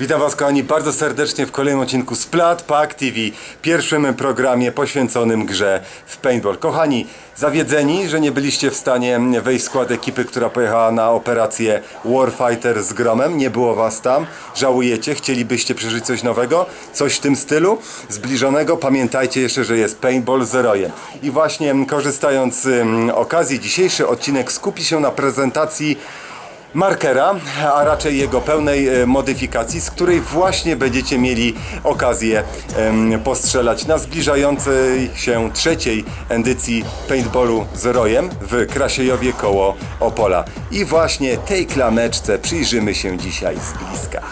Witam Was kochani bardzo serdecznie w kolejnym odcinku Splat Pack TV, pierwszym programie poświęconym grze w paintball. Kochani, zawiedzeni, że nie byliście w stanie wejść w skład ekipy, która pojechała na operację Warfighter z Gromem, nie było Was tam, żałujecie, chcielibyście przeżyć coś nowego, coś w tym stylu, zbliżonego, pamiętajcie jeszcze, że jest paintball z rojem. I właśnie korzystając z mm, okazji, dzisiejszy odcinek skupi się na prezentacji markera, a raczej jego pełnej e, modyfikacji, z której właśnie będziecie mieli okazję postrzelać na zbliżającej się trzeciej edycji paintballu z rojem w Krasiejowie koło Opola. I właśnie tej klameczce przyjrzymy się dzisiaj z bliska.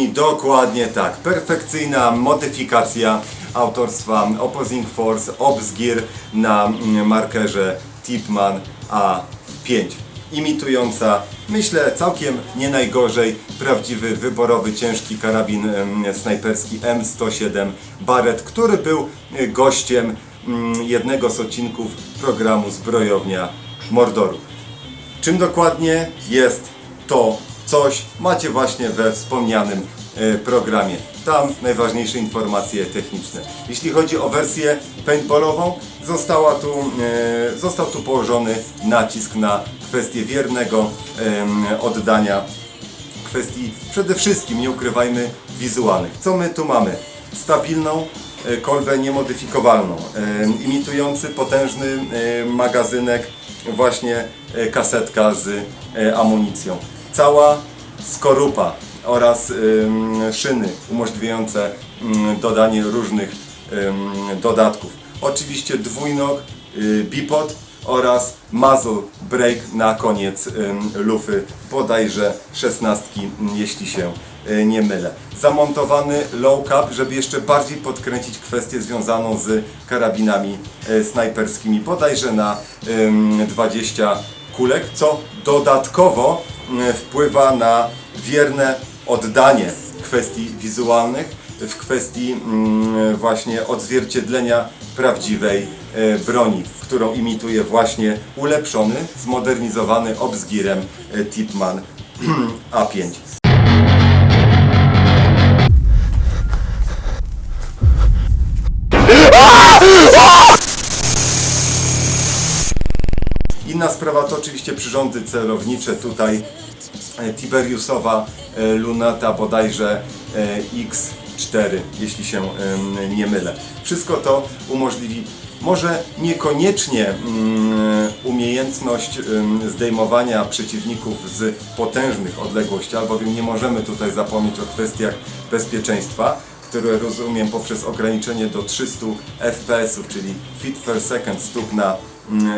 Kochani, dokładnie tak. Perfekcyjna modyfikacja autorstwa Opposing Force Obsgear na markerze Tipman A5. Imitująca, myślę, całkiem nie najgorzej prawdziwy, wyborowy, ciężki karabin snajperski M107 Barrett, który był e, gościem mm, jednego z odcinków programu Zbrojownia Mordoru. Czym dokładnie jest to coś, macie właśnie we wspomnianym e, programie. Tam najważniejsze informacje techniczne. Jeśli chodzi o wersję paintballową, została tu, e, został tu położony nacisk na kwestię wiernego oddania kwestii przede wszystkim, nie ukrywajmy, wizualnych. Co my tu mamy? Stabilną e, kolbę niemodyfikowalną, imitujący potężny magazynek, właśnie kasetka z amunicją. Cała skorupa oraz szyny umożliwiające mm, dodanie różnych dodatków. Oczywiście dwójnok, y, bipod oraz muzzle break na koniec lufy, bodajże szesnastki, m, jeśli się y, nie mylę. Zamontowany low cap, żeby jeszcze bardziej podkręcić kwestię związaną z karabinami y, snajperskimi, bodajże na ym, 20 kulek, co dodatkowo wpływa na wierne oddanie kwestii wizualnych w kwestii mm, właśnie odzwierciedlenia prawdziwej e, broni, którą imituje właśnie ulepszony, zmodernizowany obsgirem e, Tipman A5. Sprawa to oczywiście przyrządy celownicze. Tutaj e, Tiberiusowa e, lunata bodajże e, X4, jeśli się nie mylę. Wszystko to umożliwi może niekoniecznie mm, umiejętność zdejmowania przeciwników z potężnych odległości, albowiem nie możemy tutaj zapomnieć o kwestiach bezpieczeństwa, które rozumiem poprzez ograniczenie do 300 fps, czyli feet per second, stóp na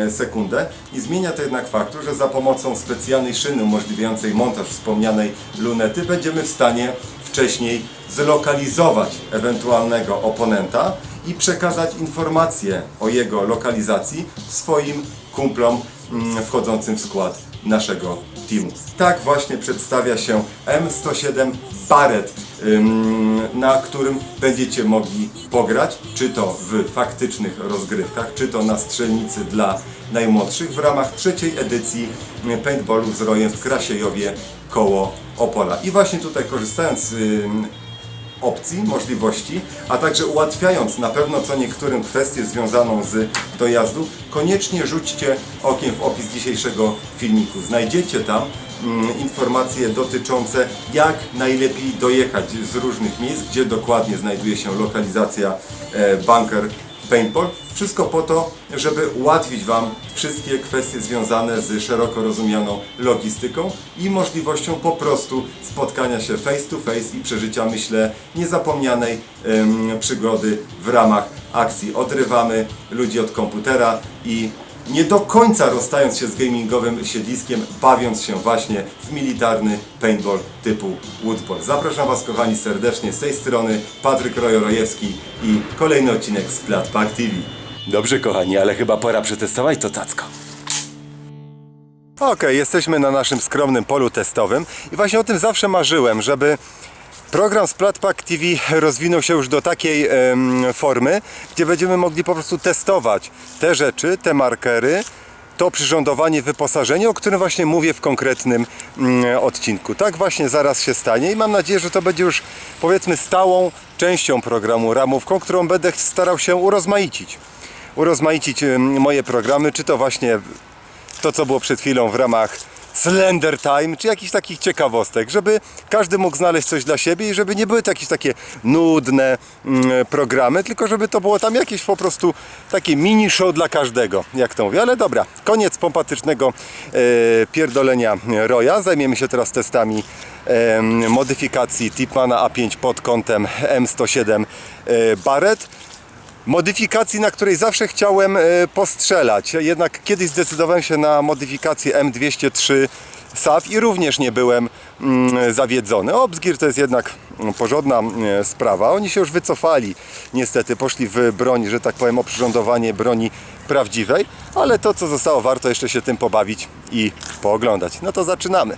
sekundę i zmienia to jednak faktu, że za pomocą specjalnej szyny umożliwiającej montaż wspomnianej lunety będziemy w stanie wcześniej zlokalizować ewentualnego oponenta i przekazać informacje o jego lokalizacji swoim kumplom mm, wchodzącym w skład naszego teamu. Tak właśnie przedstawia się M107 Barrett, na którym będziecie mogli pograć, czy to w faktycznych rozgrywkach, czy to na strzelnicy dla najmłodszych w ramach trzeciej edycji paintballu z rojem w Krasiejowie koło Opola. I właśnie tutaj korzystając opcji, możliwości, a także ułatwiając na pewno co niektórym kwestię związaną z dojazdu, koniecznie rzućcie okiem w opis dzisiejszego filmiku. Znajdziecie tam mm, informacje dotyczące jak najlepiej dojechać z różnych miejsc, gdzie dokładnie znajduje się lokalizacja e, bunker paintball. Wszystko po to, żeby ułatwić Wam wszystkie kwestie związane z szeroko rozumianą logistyką i możliwością po prostu spotkania się face to face i przeżycia, myślę, niezapomnianej em, przygody w ramach akcji. Odrywamy ludzi od komputera i nie do końca rozstając się z gamingowym siedliskiem, bawiąc się właśnie w militarny paintball typu Woodball. Zapraszam Was kochani serdecznie z tej strony Patryk Rojorojewski i kolejny odcinek z Platpack TV. Dobrze kochani, ale chyba pora przetestować to tacko. Okej, jesteśmy na naszym skromnym polu testowym i właśnie o tym zawsze marzyłem, żeby Program Splatpak TV rozwinął się już do takiej formy, gdzie będziemy mogli po prostu testować te rzeczy, te markery, to przyrządowanie, wyposażenie, o którym właśnie mówię w konkretnym mm, odcinku. Tak właśnie zaraz się stanie i mam nadzieję, że to będzie już powiedzmy stałą częścią programu, ramówką, którą będę starał się urozmaicić. Urozmaicić moje programy, czy to właśnie to, co było przed chwilą w ramach Slender Time, czy jakichś takich ciekawostek, żeby każdy mógł znaleźć coś dla siebie i żeby nie były to jakieś takie nudne mm, programy, tylko żeby to było tam jakieś po prostu takie mini show dla każdego, jak to mówię. Ale dobra, koniec pompatycznego e, pierdolenia Roya. Zajmiemy się teraz testami e, modyfikacji Tipmana A5 pod kątem M107 e, Barrett modyfikacji, na której zawsze chciałem e, postrzelać. Jednak kiedyś zdecydowałem się na modyfikację M203 SAF i również nie byłem mm, zawiedzony. Obzgir to jest jednak porządna mm, sprawa. Oni się już wycofali, niestety, poszli w broń, że tak powiem, oprzyrządowanie broni prawdziwej, ale to, co zostało, warto jeszcze się tym pobawić i pooglądać. No to zaczynamy.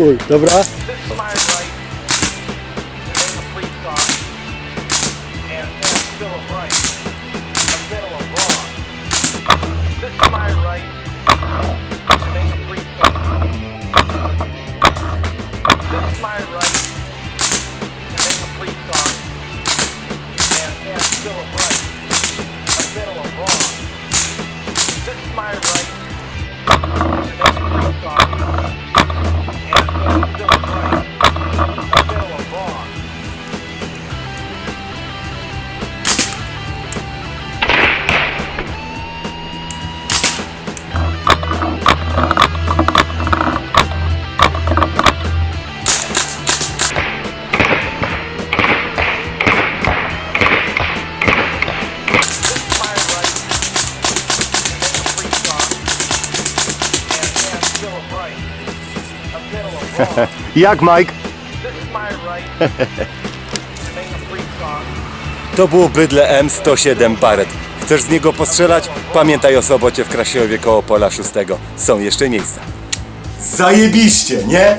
Cool, dobra. Jak Mike? To było bydle M107 Barrett. Chcesz z niego postrzelać? Pamiętaj o sobocie w Krasiowie koło Pola 6. Są jeszcze miejsca. Zajebiście, nie?